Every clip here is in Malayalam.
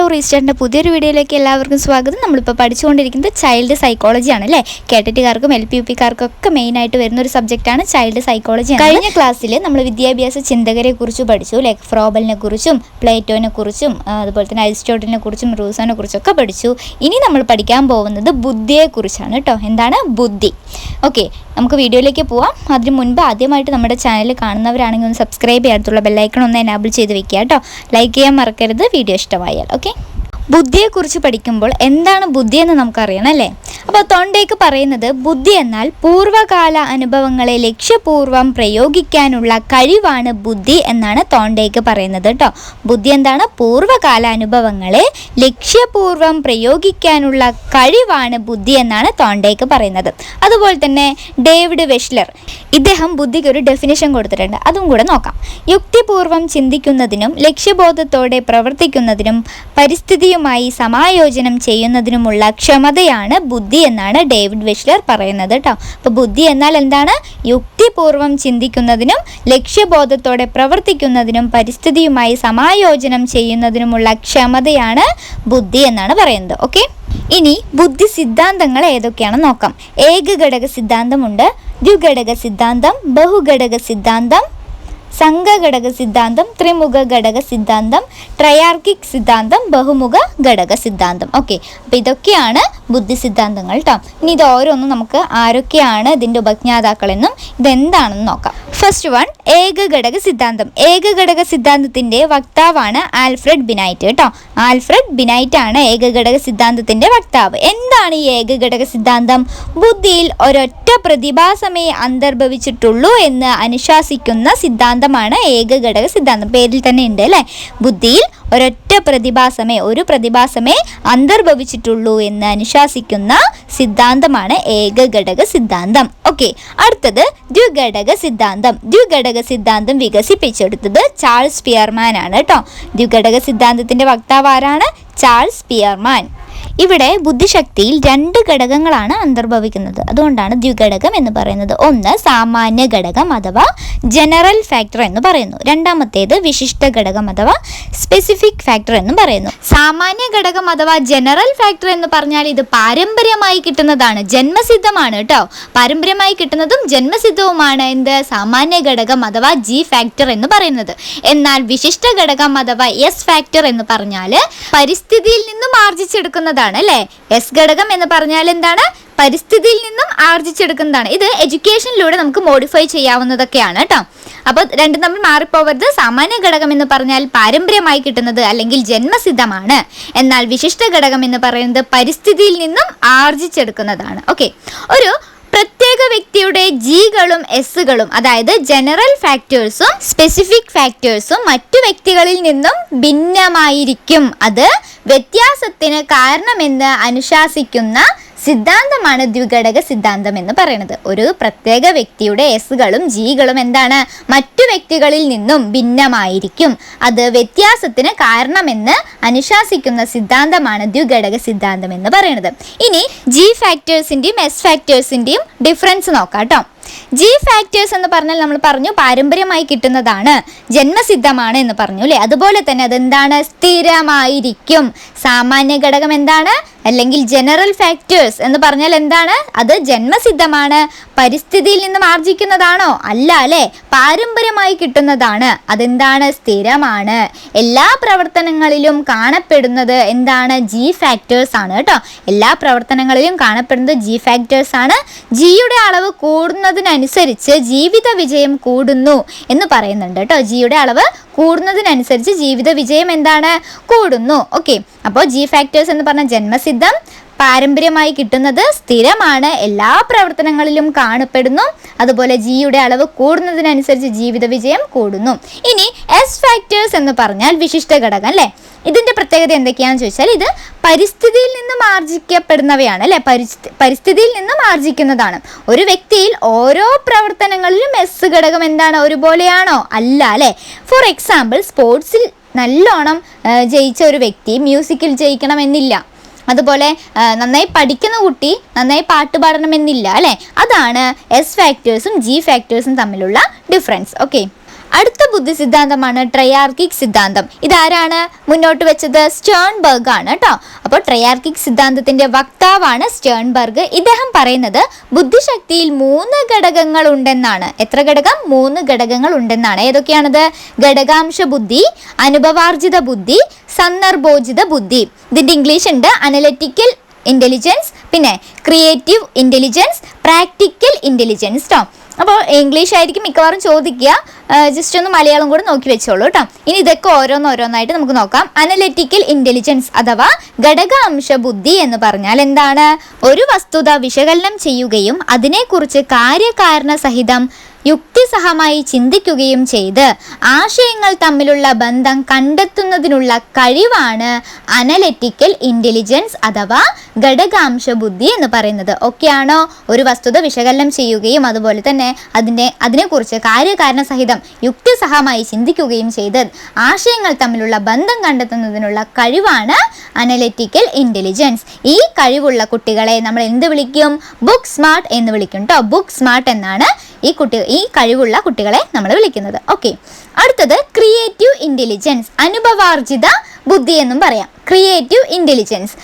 ഹലോ റീസ്റ്റാറിന്റെ പുതിയൊരു വീഡിയോയിലേക്ക് എല്ലാവർക്കും സ്വാഗതം. നമ്മളിപ്പോൾ പഠിച്ചുകൊണ്ടിരിക്കുന്നത് ചൈൽഡ് സൈക്കോളജി ആണ് അല്ലേ? കേട്ടിട്ടുകാർക്കും എൽ പി യു പിക്കാർക്കൊക്കെ മെയിനായിട്ട് വരുന്ന ഒരു സബ്ജക്റ്റാണ് ചൈൽഡ് സൈക്കോളജി കഴിഞ്ഞ ക്ലാസ്സിൽ നമ്മൾ വിദ്യാഭ്യാസ ചിന്തകരെ കുറിച്ച് പഠിച്ചു ലൈക്ക് ഫ്രോബലിനെ കുറിച്ചും പ്ലേറ്റോനെ കുറിച്ചും അതുപോലെ തന്നെ അരിസ്റ്റോട്ടലിനെ കുറിച്ചും റൂസോനെ കുറിച്ചൊക്കെ പഠിച്ചു. ഇനി നമ്മൾ പഠിക്കാൻ പോകുന്നത് ബുദ്ധിയെക്കുറിച്ചാണ് കേട്ടോ. എന്താണ്? ബുദ്ധി. ഓക്കെ നമുക്ക് വീഡിയോയിലേക്ക് പോവാം. അതിന് മുൻപ് ആദ്യമായിട്ട് നമ്മുടെ ചാനൽ കാണുന്നവരാണെങ്കിൽ ഒന്ന് സബ്സ്ക്രൈബ് ചെയ്യാത്തുള്ള ബെല്ലൈക്കൺ ഒന്ന് എനാബിൾ ചെയ്ത് വെക്കുക കേട്ടോ. ലൈക്ക് ചെയ്യാൻ മറക്കരുത്. വീഡിയോ ഇഷ്ടമായാൽ ഓക്കെ? ബുദ്ധിയെക്കുറിച്ച് പഠിക്കുമ്പോൾ എന്താണ് ബുദ്ധി എന്ന് നമുക്കറിയണം അല്ലേ? അപ്പോൾ തൊണ്ടേക്ക് പറയുന്നത് ബുദ്ധി എന്നാൽ പൂർവകാല അനുഭവങ്ങളെ ലക്ഷ്യപൂർവം പ്രയോഗിക്കാനുള്ള കഴിവാണ് ബുദ്ധി എന്നാണ് തോണ്ടേക്ക് പറയുന്നത് കേട്ടോ. ബുദ്ധി എന്താണ്? പൂർവകാല അനുഭവങ്ങളെ ലക്ഷ്യപൂർവം പ്രയോഗിക്കാനുള്ള കഴിവാണ് ബുദ്ധി എന്നാണ് തോണ്ടേക്ക് പറയുന്നത്. അതുപോലെ തന്നെ ഡേവിഡ് വെഷ്ലർ ഇദ്ദേഹം ബുദ്ധിക്ക് ഒരു ഡെഫിനേഷൻ കൊടുത്തിട്ടുണ്ട്. അതും കൂടെ നോക്കാം. യുക്തിപൂർവം ചിന്തിക്കുന്നതിനും ലക്ഷ്യബോധത്തോടെ പ്രവർത്തിക്കുന്നതിനും പരിസ്ഥിതിയുമായി സമായോജനം ചെയ്യുന്നതിനുമുള്ള ക്ഷമതയാണ് ബുദ്ധി എന്നാണ് ഡേവിഡ് വെഷ്ലർ പറയുന്നത് കേട്ടോ അപ്പോൾ ബുദ്ധി എന്നാൽ എന്താണ്? യുക്തിപൂർവം ചിന്തിക്കുന്നതിനും ലക്ഷ്യബോധത്തോടെ പ്രവർത്തിക്കുന്നതിനും പരിസ്ഥിതിയുമായി സമായോജനം ചെയ്യുന്നതിനുമുള്ള ക്ഷമതയാണ് ബുദ്ധി എന്നാണ് പറയുന്നത്. ഓക്കെ? ഇനി ബുദ്ധി സിദ്ധാന്തങ്ങൾ ഏതൊക്കെയാണെന്ന് നോക്കാം. ഏകഘടക സിദ്ധാന്തമുണ്ട് ദ്വിഘടക സിദ്ധാന്തം ബഹുഘടക സിദ്ധാന്തം സംഘഘടക സിദ്ധാന്തം ത്രിമുഖ ഘടക സിദ്ധാന്തം ട്രയാർക്കിക് സിദ്ധാന്തം ബഹുമുഖ ഘടക സിദ്ധാന്തം. ഓക്കെ അപ്പം ഇതൊക്കെയാണ് ബുദ്ധി സിദ്ധാന്തങ്ങൾ കേട്ടോ ഇനി ഇത് ഓരോന്നും നമുക്ക് ആരൊക്കെയാണ് ഇതിന്റെ ഉപജ്ഞാതാക്കളെന്നും ഇതെന്താണെന്ന് നോക്കാം. ഫസ്റ്റ് വൺ ഏകഘടക സിദ്ധാന്തം. ഏകഘടക സിദ്ധാന്തത്തിന്റെ വക്താവാണ് ആൽഫ്രഡ് ബിനൈറ്റ് കേട്ടോ ആൽഫ്രഡ് ബിനൈറ്റ് ആണ് ഏകഘടക സിദ്ധാന്തത്തിന്റെ വക്താവ്. എന്താണ് ഈ ഏകഘടക സിദ്ധാന്തം? ബുദ്ധിയിൽ ഒരൊറ്റ പ്രതിഭാസമേ അന്തർഭവിച്ചിട്ടുള്ളൂ എന്ന് അനുശാസിക്കുന്ന സിദ്ധാന്തമാണ് ഏകഘടക സിദ്ധാന്തം. പേരിൽ തന്നെ ഉണ്ട് അല്ലേ? ബുദ്ധിയിൽ ഒരൊറ്റ പ്രതിഭാസമേ ഒരു പ്രതിഭാസമേ അന്തർഭവിച്ചിട്ടുള്ളൂ എന്ന് അനുശാസിക്കുന്ന സിദ്ധാന്തമാണ് ഏകഘടക സിദ്ധാന്തം. ഓക്കെ അടുത്തത് ദ്വിഘടക സിദ്ധാന്തം. ദ്വിഘടക സിദ്ധാന്തം വികസിപ്പിച്ചെടുത്തത് ചാൾസ് പിയർമാൻ ആണ് കേട്ടോ. ദ്വിഘടക സിദ്ധാന്തത്തിന്റെ വക്താവ് ആരാണ്? Charles Spearman. ഇവിടെ ബുദ്ധിശക്തിയിൽ രണ്ട് ഘടകങ്ങളാണ് അന്തർഭവിക്കുന്നത്. അതുകൊണ്ടാണ് ദ്വിഘടകം എന്ന് പറയുന്നത്. ഒന്ന് സാമാന്യ ഘടകം അഥവാ ജനറൽ ഫാക്ടർ എന്ന് പറയുന്നു. രണ്ടാമത്തേത് വിശിഷ്ട ഘടകം അഥവാ സ്പെസിഫിക് ഫാക്ടർ എന്ന് പറയുന്നു. സാമാന്യ ഘടകം അഥവാ ജനറൽ ഫാക്ടർ എന്ന് പറഞ്ഞാൽ ഇത് പാരമ്പര്യമായി കിട്ടുന്നതാണ്. ജന്മസിദ്ധമാണ് കേട്ടോ. പാരമ്പര്യമായി കിട്ടുന്നതും ജന്മസിദ്ധവുമാണ്. എന്ത്? സാമാന്യ ഘടകം അഥവാ ജി ഫാക്ടർ എന്ന് പറയുന്നത്. എന്നാൽ വിശിഷ്ട ഘടകം അഥവാ എസ് ഫാക്ടർ എന്ന് പറഞ്ഞാൽ പരിസ്ഥിതിയിൽ നിന്നും ആർജിച്ചെടുക്കുന്നതാണ് അല്ലേ? എസ് ഘടകം എന്ന് പറഞ്ഞാൽ എന്താണ്? പരിസ്ഥിതിയിൽ നിന്നും ആർജിച്ചെടുക്കുന്നതാണ്. ഇത് എഡ്യൂക്കേഷനിലൂടെ നമുക്ക് മോഡിഫൈ ചെയ്യാവുന്നതൊക്കെയാണ് കേട്ടോ അപ്പോൾ രണ്ടും തമ്മിൽ മാറിപ്പോവരുത്. സാമാന്യ ഘടകം എന്ന് പറഞ്ഞാൽ പാരമ്പര്യമായി കിട്ടുന്നത് അല്ലെങ്കിൽ ജന്മസിദ്ധമാണ്. എന്നാൽ വിശിഷ്ട ഘടകം എന്ന് പറയുന്നത് പരിസ്ഥിതിയിൽ നിന്നും ആർജിച്ചെടുക്കുന്നതാണ്. ഓക്കെ ഒരു പ്രത്യേക വ്യക്തിയുടെ ജികളും എസ്സുകളും അതായത് ജനറൽ ഫാക്ടേഴ്സും സ്പെസിഫിക് ഫാക്ടേഴ്സും മറ്റു വ്യക്തികളിൽ നിന്നും ഭിന്നമായിരിക്കും. അത് വ്യത്യാസത്തിന് കാരണമെന്ന് അനുശാസിക്കുന്ന സിദ്ധാന്തമാണ് ദ്വിഘടക സിദ്ധാന്തം എന്ന് പറയുന്നത്. ഒരു പ്രത്യേക വ്യക്തിയുടെ എസ്സുകളും ജികളും എന്താണ്? മറ്റു വ്യക്തികളിൽ നിന്നും ഭിന്നമായിരിക്കും. അത് വ്യത്യാസത്തിന് കാരണമെന്ന് അനുശാസിക്കുന്ന സിദ്ധാന്തമാണ് ദ്വിഘടക സിദ്ധാന്തം എന്ന് പറയുന്നത്. ഇനി ജി ഫാക്ടേഴ്സിന്റെയും എസ് ഫാക്ടേഴ്സിന്റെയും ഡിഫറൻസ് നോക്കാം കേട്ടോ. ജി ഫാക്ടേഴ്സ് എന്ന് പറഞ്ഞാൽ നമ്മൾ പറഞ്ഞു പാരമ്പര്യമായി കിട്ടുന്നതാണ് ജന്മസിദ്ധമാണ് എന്ന് പറഞ്ഞു അല്ലേ? അതുപോലെ തന്നെ അതെന്താണ്? സ്ഥിരമായിരിക്കും. സാമാന്യ ഘടകം എന്താണ്? അല്ലെങ്കിൽ ജനറൽ ഫാക്ടേഴ്സ് എന്ന് പറഞ്ഞാൽ എന്താണ്? അത് ജന്മസിദ്ധമാണ്. പരിസ്ഥിതിയിൽ നിന്നും ആർജിക്കുന്നതാണോ? അല്ല അല്ലേ? പാരമ്പര്യമായി കിട്ടുന്നതാണ്. അതെന്താണ്? സ്ഥിരമാണ്. എല്ലാ പ്രവർത്തനങ്ങളിലും കാണപ്പെടുന്നത് എന്താണ്? ജി ഫാക്ടേഴ്സ് ആണ് കേട്ടോ. എല്ലാ പ്രവർത്തനങ്ങളിലും കാണപ്പെടുന്നത് ജി ഫാക്ടേഴ്സ് ആണ്. ജിയുടെ അളവ് കൂടുന്നതിനനുസരിച്ച് ജീവിത വിജയം കൂടുന്നു എന്ന് പറയുന്നുണ്ട് കേട്ടോ. ജിയുടെ അളവ് കൂടുന്നതിനനുസരിച്ച് ജീവിത വിജയം എന്താണ്? കൂടുന്നു. ഓക്കെ അപ്പോൾ ജി ഫാക്ടേഴ്സ് എന്ന് പറഞ്ഞ ജന്മസിദ്ധം പാരമ്പര്യമായി കിട്ടുന്നത് സ്ഥിരമാണ്. എല്ലാ പ്രവർത്തനങ്ങളിലും കാണപ്പെടുന്നു. അതുപോലെ ജിയുടെ അളവ് കൂടുന്നതിനനുസരിച്ച് ജീവിത വിജയം കൂടുന്നു. ഇനി എസ് ഫാക്ടേഴ്സ് എന്ന് പറഞ്ഞാൽ വിശിഷ്ട ഘടകം അല്ലേ? ഇതിന്റെ പ്രത്യേകത എന്തൊക്കെയാണെന്ന് ചോദിച്ചാൽ ഇത് പരിസ്ഥിതിയിൽ നിന്നും ആർജിക്കപ്പെടുന്നവയാണ് അല്ലെ? പരിസ്ഥി പരിസ്ഥിതിയിൽ നിന്നും ആർജിക്കുന്നതാണ്. ഒരു വ്യക്തിയിൽ ഓരോ പ്രവർത്തനങ്ങളിലും എസ് ഘടകം എന്താണ്? ഒരുപോലെയാണോ? അല്ല അല്ലെ? ഫോർ എക്സാമ്പിൾ സ്പോർട്സിൽ നല്ലോണം ജയിച്ച ഒരു വ്യക്തി മ്യൂസിക്കിൽ ജയിക്കണമെന്നില്ല. അതുപോലെ നന്നായി പഠിക്കുന്ന കുട്ടി നന്നായി പാട്ട് പാടണമെന്നില്ല അല്ലേ? അതാണ് എസ് ഫാക്ടേഴ്സും ജി ഫാക്ടേഴ്സും തമ്മിലുള്ള ഡിഫറൻസ് ഓക്കെ അടുത്ത ബുദ്ധി സിദ്ധാന്തമാണ് ട്രയാർക്കിക് സിദ്ധാന്തം. ഇതാരാണ്? മുന്നോട്ട് വെച്ചത് സ്റ്റേൺബർഗ് ആണ് കേട്ടോ അപ്പോൾ ട്രയാർക്കിക് സിദ്ധാന്തത്തിന്റെ വക്താവാണ് സ്റ്റേൺബർഗ്. ഇദ്ദേഹം പറയുന്നത് ബുദ്ധിശക്തിയിൽ മൂന്ന് ഘടകങ്ങൾ ഉണ്ടെന്നാണ് എത്ര ഘടകം? മൂന്ന് ഘടകങ്ങൾ ഉണ്ടെന്നാണ് ഏതൊക്കെയാണത്? ഘടകാംശ ബുദ്ധി അനുഭവാർജിത ബുദ്ധി സന്ദർഭോചിത ബുദ്ധി. ഇതിന്റെ ഇംഗ്ലീഷ് ഉണ്ട് അനലറ്റിക്കൽ ഇന്റലിജൻസ് പിന്നെ ക്രിയേറ്റീവ് ഇന്റലിജൻസ് പ്രാക്ടിക്കൽ ഇന്റലിജൻസ് കേട്ടോ അപ്പോൾ ഇംഗ്ലീഷ് ആയിരിക്കും മിക്കവാറും ചോദിക്കുക. ജസ്റ്റ് ഒന്ന് മലയാളം കൂടെ നോക്കി വെച്ചോളൂ കേട്ടോ ഇനി ഇതൊക്കെ ഓരോന്നോരോന്നായിട്ട് നമുക്ക് നോക്കാം. അനലറ്റിക്കൽ ഇന്റലിജൻസ് അഥവാ ഘടകാംശ ബുദ്ധി എന്ന് പറഞ്ഞാൽ എന്താണ്? ഒരു വസ്തുത വിശകലനം ചെയ്യുകയും അതിനെക്കുറിച്ച് കാര്യകാരണ സഹിതം യുക്തിസഹമായി ചിന്തിക്കുകയും ചെയ്ത് ആശയങ്ങൾ തമ്മിലുള്ള ബന്ധം കണ്ടെത്തുന്നതിനുള്ള കഴിവാണ് അനലറ്റിക്കൽ ഇന്റലിജൻസ് അഥവാ ഘടകാംശ ബുദ്ധി എന്ന് പറയുന്നത്. ഒക്കെയാണോ? ഒരു വസ്തുത വിശകലനം ചെയ്യുകയും അതുപോലെ തന്നെ അതിന്റെ അതിനെക്കുറിച്ച് കാര്യകാരണ സഹിതം യുക്തിസഹമായി ചിന്തിക്കുകയും ചെയ്ത് ആശയങ്ങൾ തമ്മിലുള്ള ബന്ധം കണ്ടെത്തുന്നതിനുള്ള കഴിവാണ് അനലറ്റിക്കൽ ഇന്റലിജൻസ് ഈ കഴിവുള്ള കുട്ടികളെ നമ്മൾ എന്ത് വിളിക്കും? ബുക്ക് സ്മാർട്ട് എന്ന് വിളിക്കും കേട്ടോ ബുക്ക് സ്മാർട്ട് എന്നാണ് ഈ കുട്ടി ഈ കഴിവുള്ള കുട്ടികളെ നമ്മൾ വിളിക്കുന്നത്. ഓക്കെ അടുത്തത് ക്രിയേറ്റീവ് ഇന്റലിജൻസ് അനുഭവാർജിത ബുദ്ധി എന്നും പറയാം. ക്രിയേറ്റീവ് ഇന്റലിജൻസ്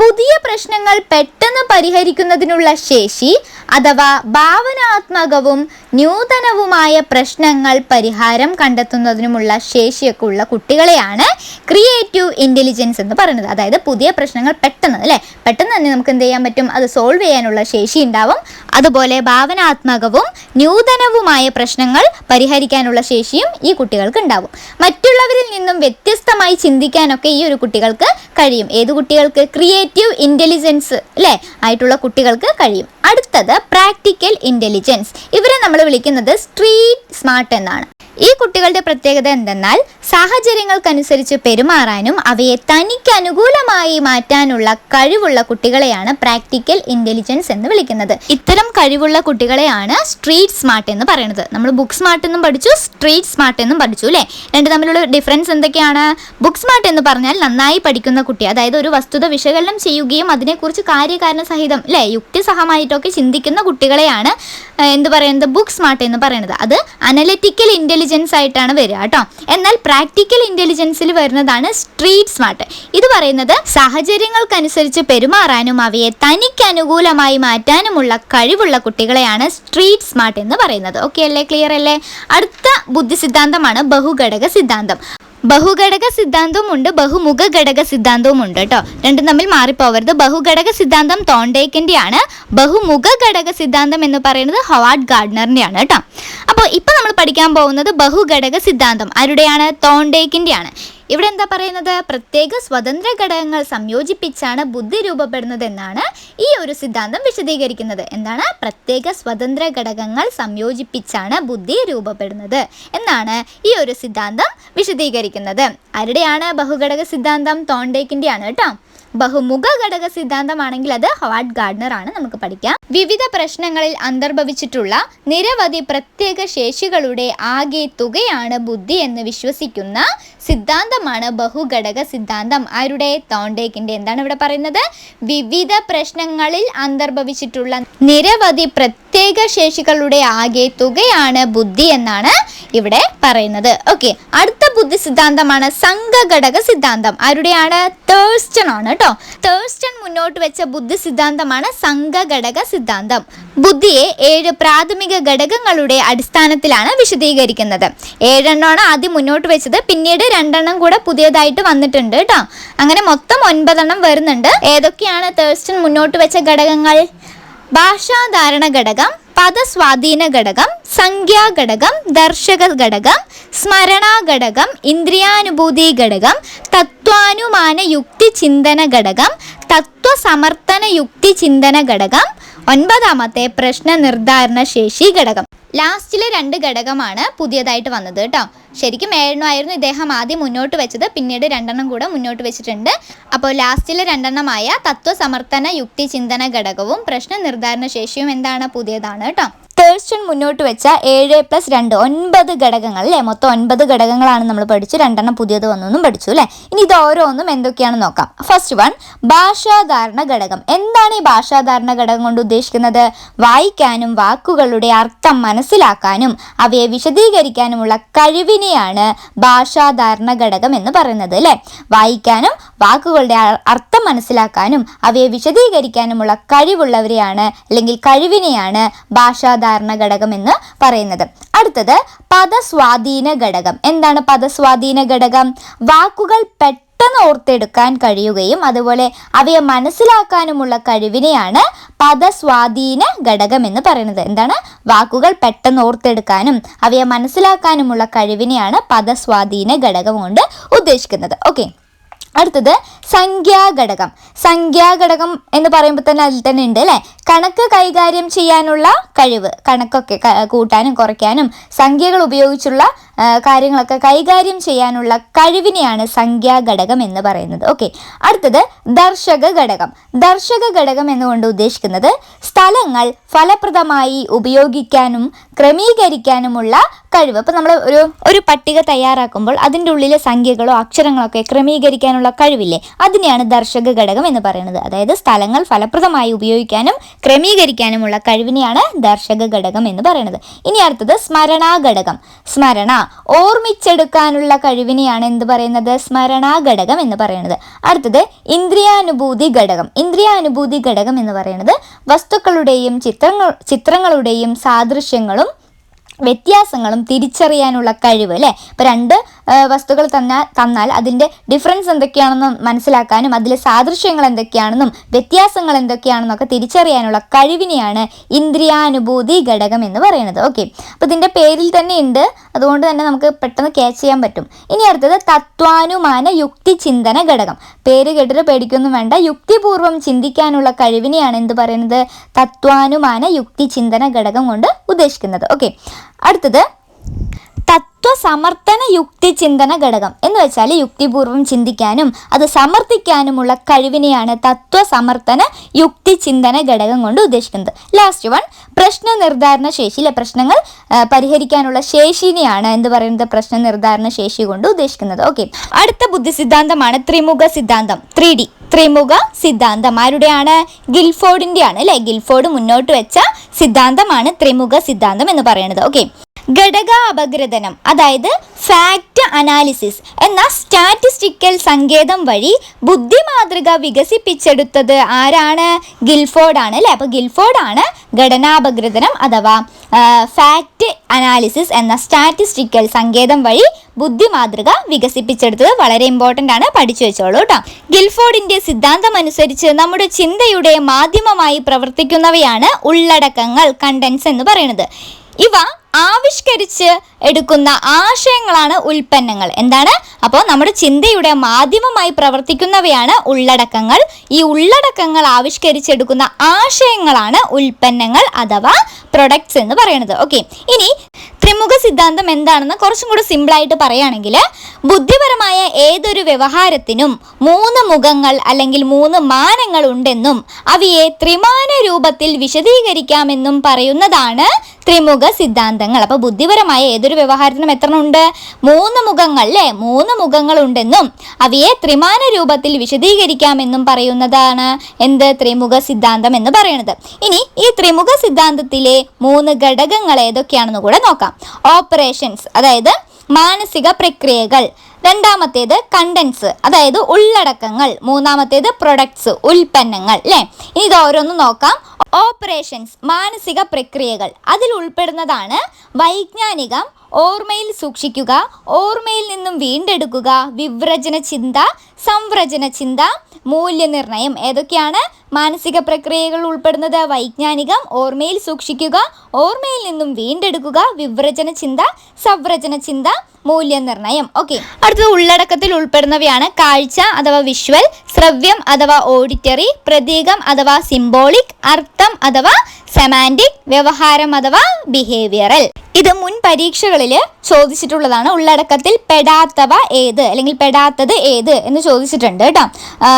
പുതിയ പ്രശ്നങ്ങൾ പെട്ടെന്ന് പരിഹരിക്കുന്നതിനുള്ള ശേഷി അഥവാ ഭാവനാത്മകവും നൂതനവുമായ പ്രശ്നങ്ങൾ പരിഹാരം കണ്ടെത്തുന്നതിനുമുള്ള ശേഷിയൊക്കെ ഉള്ള കുട്ടികളെയാണ് ക്രിയേറ്റീവ് ഇന്റലിജൻസ് എന്ന് പറയുന്നത്. അതായത് പുതിയ പ്രശ്നങ്ങൾ പെട്ടെന്ന് അല്ലേ? പെട്ടെന്ന് തന്നെ നമുക്ക് എന്ത് ചെയ്യാൻ പറ്റും? അത് സോൾവ് ചെയ്യാനുള്ള ശേഷി ഉണ്ടാവും. അതുപോലെ ഭാവനാത്മകവും നൂതനവുമായ പ്രശ്നങ്ങൾ പരിഹരിക്കാനുള്ള ശേഷിയും ഈ കുട്ടികൾക്ക് ഉണ്ടാവും. മറ്റുള്ളവരിൽ നിന്നും വ്യത്യസ്തമായി ചിന്തിക്കാനൊക്കെ ഈ ഒരു കുട്ടികൾക്ക് കഴിയും. ഏത് കുട്ടികൾക്ക്? ക്രിയേറ്റീവ് ഇന്റലിജൻസ് അല്ലേ? ആയിട്ടുള്ള കുട്ടികൾക്ക് കഴിയും. അടുത്തത് പ്രാക്ടിക്കൽ ഇന്റലിജൻസ് ഇവരെ നമ്മൾ വിളിക്കുന്നത് സ്ട്രീറ്റ് സ്മാർട്ട് എന്നാണ്. ഈ കുട്ടികളുടെ പ്രത്യേകത എന്തെന്നാൽ സാഹചര്യങ്ങൾക്കനുസരിച്ച് പെരുമാറാനും അവയെ തനിക്ക് അനുകൂലമായി മാറ്റാനുള്ള കഴിവുള്ള കുട്ടികളെയാണ് പ്രാക്ടിക്കൽ ഇന്റലിജൻസ് എന്ന് വിളിക്കുന്നത്. ഇത്തരം കഴിവുള്ള കുട്ടികളെയാണ് സ്ട്രീറ്റ് സ്മാർട്ട് എന്ന് പറയുന്നത്. നമ്മൾ ബുക്ക് സ്മാർട്ട് എന്നും പഠിച്ചു സ്ട്രീറ്റ് സ്മാർട്ട് എന്നും പഠിച്ചു അല്ലേ? രണ്ട് തമ്മിലുള്ള ഡിഫറൻസ് എന്തൊക്കെയാണ്? ബുക്ക് സ്മാർട്ട് എന്ന് പറഞ്ഞാൽ നന്നായി പഠിക്കുന്ന കുട്ടി അതായത് ഒരു വസ്തുത വിശകലനം ചെയ്യുകയും അതിനെക്കുറിച്ച് കാര്യകാരണ സഹിതം അല്ലേ? യുക്തിസഹമായിട്ടൊക്കെ ചിന്തിക്കുന്ന കുട്ടികളെയാണ് എന്ത് പറയുന്നത്? ബുക്ക് സ്മാർട്ട് എന്ന് പറയുന്നത്. അത് അനലറ്റിക്കൽ ഇന്റലിജൻസ് ആയിട്ടാണ് വരിക കേട്ടോ. എന്നാൽ പ്രാക്ടിക്കൽ ഇന്റലിജൻസിൽ വരുന്നതാണ് സ്ട്രീറ്റ് സ്മാർട്ട് ഇത് പറയുന്നത് സാഹചര്യങ്ങൾക്കനുസരിച്ച് പെരുമാറാനും അവയെ തനിക്ക് അനുകൂലമായി മാറ്റാനുമുള്ള കഴിവുള്ള കുട്ടികളെയാണ് സ്ട്രീറ്റ് സ്മാർട്ട് എന്ന് പറയുന്നത്. ഓക്കെ അല്ലേ? ക്ലിയർ അല്ലേ? അടുത്ത ബുദ്ധി സിദ്ധാന്തമാണ് ബഹുഘടക സിദ്ധാന്തം. ബഹുഘടക സിദ്ധാന്തവും ഉണ്ട് ബഹുമുഖ ഘടക സിദ്ധാന്തവും ഉണ്ട് കേട്ടോ. രണ്ടും തമ്മിൽ മാറിപ്പോവരുത്. ബഹുഘടക സിദ്ധാന്തം തോണ്ടേക്കിന്റെ ആണ് ബഹുമുഖ ഘടക സിദ്ധാന്തം എന്ന് പറയുന്നത് ഹവാർഡ് ഗാർഡനറിന്റെ ആണ് കേട്ടോ. അപ്പോൾ ഇപ്പോൾ നമ്മൾ പഠിക്കാൻ പോകുന്നത് ബഹുഘടക സിദ്ധാന്തം. ആരുടെയാണ്? തോണ്ടേക്കിന്റെ ആണ് ഇവിടെ എന്താ പറയുന്നത്? പ്രത്യേക സ്വതന്ത്ര ഘടകങ്ങൾ സംയോജിപ്പിച്ചാണ് ബുദ്ധി രൂപപ്പെടുന്നത് എന്നാണ് ഈ ഒരു സിദ്ധാന്തം വിശദീകരിക്കുന്നത്. എന്താണ്? പ്രത്യേക സ്വതന്ത്ര ഘടകങ്ങൾ സംയോജിപ്പിച്ചാണ് ബുദ്ധി രൂപപ്പെടുന്നത് എന്നാണ് ഈ ഒരു സിദ്ധാന്തം വിശദീകരിക്കുന്നത്. ആരുടെയാണ് ബഹുഘടക സിദ്ധാന്തം? തോണ്ടേക്കിന്റെയാണ് കേട്ടോ. ബഹുമുഖ ഘടക സിദ്ധാന്തമാണെങ്കിൽ അത് ഹവാർഡ് ഗാർഡ്നർ ആണ്. നമുക്ക് പഠിക്കാം. വിവിധ പ്രശ്നങ്ങളിൽ അന്തർഭവിച്ചിട്ടുള്ള നിരവധി പ്രത്യേക ശേഷികളുടെ ആകെ തുകയാണ് ബുദ്ധി എന്ന് വിശ്വസിക്കുന്ന സിദ്ധാന്തമാണ് ബഹുഘടക സിദ്ധാന്തം. ആരുടെ? തോണ്ടേക്കിന്റെ എന്താണ് ഇവിടെ പറയുന്നത്? വിവിധ പ്രശ്നങ്ങളിൽ അന്തർഭവിച്ചിട്ടുള്ള നിരവധി പ്രത്യേക ശേഷികളുടെ ആകെ തുകയാണ് ബുദ്ധി എന്നാണ് ഇവിടെ പറയുന്നത്. ഓക്കെ അടുത്ത ബുദ്ധി സിദ്ധാന്തമാണ് സംഘഘടക സിദ്ധാന്തം. ആരുടെയാണ്? തേഴ്സ്റ്റൺ ആണ് കേട്ടോ തേഴ്സ്റ്റൺ മുന്നോട്ട് വെച്ച ബുദ്ധി സിദ്ധാന്തമാണ് സംഘഘടക സിദ്ധാന്തം. ബുദ്ധിയെ ഏഴ് പ്രാഥമിക ഘടകങ്ങളുടെ അടിസ്ഥാനത്തിലാണ് വിശദീകരിക്കുന്നത്. ഏഴെണ്ണമാണ് ആദ്യം മുന്നോട്ട് വെച്ചത് പിന്നീട് രണ്ടെണ്ണം കൂടെ പുതിയതായിട്ട് വന്നിട്ടുണ്ട് കേട്ടോ അങ്ങനെ മൊത്തം ഒൻപതെണ്ണം വരുന്നുണ്ട്. ഏതൊക്കെയാണ് തേഴ്സ്റ്റൺ മുന്നോട്ട് വെച്ച ഘടകങ്ങൾ? ഭാഷാധാരണ ഘടകം പദസ്വാധീന ഘടകം സംഖ്യാ ഘടകം ദർശക ഘടകം സ്മരണാ ഘടകം ഇന്ദ്രിയാനുഭൂതി ഘടകം തത്വാനുമാന യുക്തി ചിന്തന ഘടകം തത്വസമർത്ഥന യുക്തി ചിന്തന ഘടകം ഒൻപതാമത്തെ പ്രശ്ന നിർദ്ധാരണ ശേഷി ഘടകം ലാസ്റ്റിലെ രണ്ട് ഘടകമാണ് പുതിയതായിട്ട് വന്നത് കേട്ടോ. ശരിക്കും ഏഴെണ്ണമായിരുന്നു. ഇദ്ദേഹം ആദ്യം മുന്നോട്ട് വെച്ചത്. പിന്നീട് രണ്ടെണ്ണം കൂടെ മുന്നോട്ട് വെച്ചിട്ടുണ്ട്. അപ്പോൾ ലാസ്റ്റിലെ രണ്ടെണ്ണമായ തത്വസമർത്ഥന യുക്തി ചിന്തന ഘടകവും പ്രശ്ന നിർദ്ധാരണ ശേഷിയും എന്താണ്? പുതിയതാണ് കേട്ടോ. തേഴ്സ്റ്റൺ മുന്നോട്ട് വെച്ച ഏഴ് പ്ലസ് രണ്ട് ഒൻപത് ഘടകങ്ങൾ അല്ലേ? മൊത്തം ഒൻപത് ഘടകങ്ങളാണ് നമ്മൾ പഠിച്ചു. രണ്ടെണ്ണം പുതിയത് വന്നൊന്നും പഠിച്ചു അല്ലേ? ഇനി ഇത് ഓരോന്നും എന്തൊക്കെയാണെന്ന് നോക്കാം. ഫസ്റ്റ് വൺ ഭാഷാധാരണ ഘടകം. എന്താണ് ഈ ഭാഷാധാരണ ഘടകം കൊണ്ട് ഉദ്ദേശിക്കുന്നത്? വായിക്കാനും വാക്കുകളുടെ അർത്ഥം മനസ്സിലാക്കാനും അവയെ വിശദീകരിക്കാനുമുള്ള കഴിവിനെയാണ് ഭാഷാധാരണ ഘടകം എന്ന് പറയുന്നത് അല്ലേ? വായിക്കാനും വാക്കുകളുടെ അർത്ഥം മനസ്സിലാക്കാനും അവയെ വിശദീകരിക്കാനുമുള്ള കഴിവുള്ളവരെയാണ് അല്ലെങ്കിൽ കഴിവിനെയാണ് ഭാഷാധാരണ ഘടകം എന്ന് പറയുന്നത്. അടുത്തത് പദസ്വാധീന ഘടകം എന്താണ് പദസ്വാധീന ഘടകം വാക്കുകൾ പെട്ടെന്ന് ഓർത്തെടുക്കാൻ കഴിയുകയും അതുപോലെ അവയെ മനസ്സിലാക്കാനുമുള്ള കഴിവിനെയാണ് പദസ്വാധീന ഘടകം എന്ന് പറയുന്നത്. എന്താണ്? വാക്കുകൾ പെട്ടെന്ന് ഓർത്തെടുക്കാനും അവയെ മനസ്സിലാക്കാനുമുള്ള കഴിവിനെയാണ് പദസ്വാധീന ഘടകം കൊണ്ട് ഉദ്ദേശിക്കുന്നത്. ഓക്കെ. അടുത്തത് സംഖ്യാഘടകം സംഖ്യാഘടകം എന്ന് പറയുമ്പോൾ തന്നെ അതിൽ തന്നെ ഉണ്ട് അല്ലേ? കണക്ക് കൈകാര്യം ചെയ്യാനുള്ള കഴിവ്. കണക്കൊക്കെ കൂട്ടാനും കുറയ്ക്കാനും സംഖ്യകൾ ഉപയോഗിച്ചുള്ള കാര്യങ്ങളൊക്കെ കൈകാര്യം ചെയ്യാനുള്ള കഴിവിനെയാണ് സംഖ്യാഘടകം എന്ന് പറയുന്നത്. ഓക്കെ അടുത്തത് ദർശക ഘടകം. ദർശക ഘടകം എന്നുകൊണ്ട് ഉദ്ദേശിക്കുന്നത് സ്ഥലങ്ങൾ ഫലപ്രദമായി ഉപയോഗിക്കാനും ക്രമീകരിക്കാനുമുള്ള കഴിവ്. അപ്പോൾ നമ്മൾ ഒരു ഒരു പട്ടിക തയ്യാറാക്കുമ്പോൾ അതിന്റെ ഉള്ളിലെ സംഖ്യകളോ അക്ഷരങ്ങളോ ഒക്കെ ക്രമീകരിക്കാനുള്ള കഴിവില്ലേ? അതിനെയാണ് ദർശക ഘടകം എന്ന് പറയുന്നത്. അതായത് സ്ഥലങ്ങൾ ഫലപ്രദമായി ഉപയോഗിക്കാനും ക്രമീകരിക്കാനുമുള്ള കഴിവിനെയാണ് ദർശക ഘടകം എന്ന് പറയുന്നത്. ഇനി അടുത്തത് സ്മരണാ ഘടകം. സ്മരണ ഓർമ്മിച്ചെടുക്കാനുള്ള കഴിവിനെയാണ് എന്ത് പറയുന്നത്? സ്മരണാ ഘടകം എന്ന് പറയുന്നത്. അടുത്തത് ഇന്ദ്രിയാനുഭൂതി ഘടകം. ഇന്ദ്രിയാനുഭൂതി ഘടകം എന്ന് പറയുന്നത് വസ്തുക്കളുടെയും ചിത്രങ്ങൾ ചിത്രങ്ങളുടെയും സാദൃശ്യങ്ങളും വ്യത്യാസങ്ങളും തിരിച്ചറിയാനുള്ള കഴിവ് അല്ലേ? ഇപ്പം രണ്ട് വസ്തുക്കൾ തന്നാൽ തന്നാൽ അതിന്റെ ഡിഫറൻസ് എന്തൊക്കെയാണെന്നും മനസ്സിലാക്കാനും അതിലെ സാദൃശ്യങ്ങൾ എന്തൊക്കെയാണെന്നും വ്യത്യാസങ്ങൾ എന്തൊക്കെയാണെന്നൊക്കെ തിരിച്ചറിയാനുള്ള കഴിവിനെയാണ് ഇന്ദ്രിയാനുഭൂതി ഘടകം എന്ന് പറയുന്നത്. ഓക്കെ അപ്പോൾ ഇതിന്റെ പേരിൽ തന്നെ ഉണ്ട്. അതുകൊണ്ട് തന്നെ നമുക്ക് പെട്ടെന്ന് ക്യാച്ച് ചെയ്യാൻ പറ്റും. ഇനി അടുത്തത് തത്വാനുമാന യുക്തി ചിന്തന ഘടകം. പേര് കേട്ടിട്ട് പേടിക്കൊന്നും വേണ്ട. യുക്തിപൂർവം ചിന്തിക്കാനുള്ള കഴിവിനെയാണ് എന്ത് പറയുന്നത്? തത്വാനുമാന യുക്തി ചിന്തന ഘടകം കൊണ്ട് ഉദ്ദേശിക്കുന്നത്. ഓക്കെ അടുത്തത് തത്വസമർത്ഥന യുക്തി ചിന്തന ഘടകം. എന്ന് വെച്ചാൽ യുക്തിപൂർവം ചിന്തിക്കാനും അത് സമർത്ഥിക്കാനുമുള്ള കഴിവിനെയാണ് തത്വസമർത്ഥന യുക്തി ചിന്തന ഘടകം കൊണ്ട് ഉദ്ദേശിക്കുന്നത്. ലാസ്റ്റ് വൺ പ്രശ്ന നിർദ്ധാരണ ശേഷിയിലെ പ്രശ്നങ്ങൾ പരിഹരിക്കാനുള്ള ശേഷിനെയാണ് എന്ത് പറയുന്നത്? പ്രശ്ന നിർദ്ധാരണ ശേഷി കൊണ്ട് ഉദ്ദേശിക്കുന്നത്. ഓക്കെ അടുത്ത ബുദ്ധി സിദ്ധാന്തമാണ് ത്രിമുഖ സിദ്ധാന്തം. ത്രീ ഡി ത്രിമുഖ സിദ്ധാന്തം ആരുടെയാണ്? ഗിൽഫോർഡിന്റെ ആണ് അല്ലേ? ഗിൽഫോർഡ് മുന്നോട്ട് വെച്ച സിദ്ധാന്തമാണ് ത്രിമുഖ സിദ്ധാന്തം എന്ന് പറയുന്നത്. ഓക്കെ ഘടക അപഗ്രഥനം അതായത് ഫാക്റ്റ് അനാലിസിസ് എന്ന സ്റ്റാറ്റിസ്റ്റിക്കൽ സങ്കേതം വഴി ബുദ്ധി മാതൃക വികസിപ്പിച്ചെടുത്തത് ആരാണ്? ഗിൽഫോർഡ് ആണ് അല്ലേ? അപ്പോൾ ഗിൽഫോർഡ് ആണ് ഘടനാപഗ്രഥനം അഥവാ ഫാക്റ്റ് അനാലിസിസ് എന്ന സ്റ്റാറ്റിസ്റ്റിക്കൽ സങ്കേതം വഴി ബുദ്ധി മാതൃക വികസിപ്പിച്ചെടുത്തത് വളരെ ഇമ്പോർട്ടന്റ് ആണ്. പഠിച്ചു വെച്ചോളൂ കേട്ടോ ഗിൽഫോർഡിന്റെ സിദ്ധാന്തം അനുസരിച്ച് നമ്മുടെ ചിന്തയുടെ മാധ്യമമായി പ്രവർത്തിക്കുന്നവയാണ് ഉള്ളടക്കങ്ങൾ കണ്ടൻസ് എന്ന് പറയുന്നത്. ഇവ ആവിഷ്കരിച്ച് എടുക്കുന്ന ആശയങ്ങളാണ് ഉൽപ്പന്നങ്ങൾ. എന്താണ്? അപ്പോൾ നമ്മുടെ ചിന്തയുടെ മാധ്യമമായി പ്രവർത്തിക്കുന്നവയാണ് ഉള്ളടക്കങ്ങൾ. ഈ ഉള്ളടക്കങ്ങൾ ആവിഷ്കരിച്ചെടുക്കുന്ന ആശയങ്ങളാണ് ഉൽപ്പന്നങ്ങൾ അഥവാ പ്രൊഡക്ട്സ് എന്ന് പറയുന്നത്. ഓക്കെ ഇനി ത്രിമുഖ സിദ്ധാന്തം എന്താണെന്ന് കുറച്ചും കൂടി സിമ്പിളായിട്ട് പറയുകയാണെങ്കിൽ ബുദ്ധിപരമായ ഏതൊരു വ്യവഹാരത്തിനും മൂന്ന് മുഖങ്ങൾ അല്ലെങ്കിൽ മൂന്ന് മാനങ്ങൾ ഉണ്ടെന്നും അവയെ ത്രിമാന രൂപത്തിൽ വിശദീകരിക്കാമെന്നും പറയുന്നതാണ് ത്രിമുഖ സിദ്ധാന്തങ്ങൾ അപ്പോൾ ബുദ്ധിപരമായ ഏതൊരു വ്യവഹാരത്തിനും എത്ര ഉണ്ട് മൂന്ന് മുഖങ്ങൾ അല്ലേ? മൂന്ന് മുഖങ്ങൾ ഉണ്ടെന്നും അവയെ ത്രിമാന രൂപത്തിൽ വിശദീകരിക്കാമെന്നും പറയുന്നതാണ് എന്ത്? ത്രിമുഖ സിദ്ധാന്തം എന്ന് പറയുന്നത്. ഇനി ഈ ത്രിമുഖ സിദ്ധാന്തത്തിലെ മൂന്ന് ഘടകങ്ങൾ ഏതൊക്കെയാണെന്ന് കൂടെ നോക്കാം. ഓപ്പറേഷൻസ് അതായത് മാനസിക പ്രക്രിയകൾ രണ്ടാമത്തേത് കണ്ടൻസ് അതായത് ഉള്ളടക്കങ്ങൾ. മൂന്നാമത്തേത് പ്രൊഡക്ട്സ് ഉൽപ്പന്നങ്ങൾ അല്ലേ ഇനി ഇത് ഓരോന്നും നോക്കാം. ഓപ്പറേഷൻസ് മാനസിക പ്രക്രിയകൾ. അതിൽ ഉൾപ്പെടുന്നതാണ് വൈജ്ഞാനികം ഓർമ്മയിൽ സൂക്ഷിക്കുക ഓർമ്മയിൽ നിന്നും വീണ്ടെടുക്കുക വിവ്രചന ചിന്ത സംവ്രചന ചിന്ത മൂല്യനിർണയം ഏതൊക്കെയാണ് മാനസിക പ്രക്രിയകൾ ഉൾപ്പെടുന്നത്? വൈജ്ഞാനികം ഓർമ്മയിൽ സൂക്ഷിക്കുക ഓർമ്മയിൽ നിന്നും വീണ്ടെടുക്കുക വിവ്രചന ചിന്ത സംവ്രചന ചിന്ത മൂല്യനിർണയം ഓക്കെ. അടുത്തത് ഉള്ളടക്കത്തിൽ ഉൾപ്പെടുന്നവയാണ് കാഴ്ച അഥവാ വിഷ്വൽ ശ്രവ്യം അഥവാ ഓഡിറ്ററി പ്രതീകം അഥവാ സിംബോളിക് അർത്ഥം അഥവാ സെമാന്റിക് വ്യവഹാരം അഥവാ ബിഹേവിയറൽ ഇത് മുൻ പരീക്ഷകളിൽ ചോദിച്ചിട്ടുള്ളതാണ് ഉള്ളടക്കത്തിൽ പെടാത്തവ ഏത് അല്ലെങ്കിൽ പെടാത്തത് ഏത് എന്ന് ചോദിച്ചിട്ടുണ്ട് കേട്ടോ.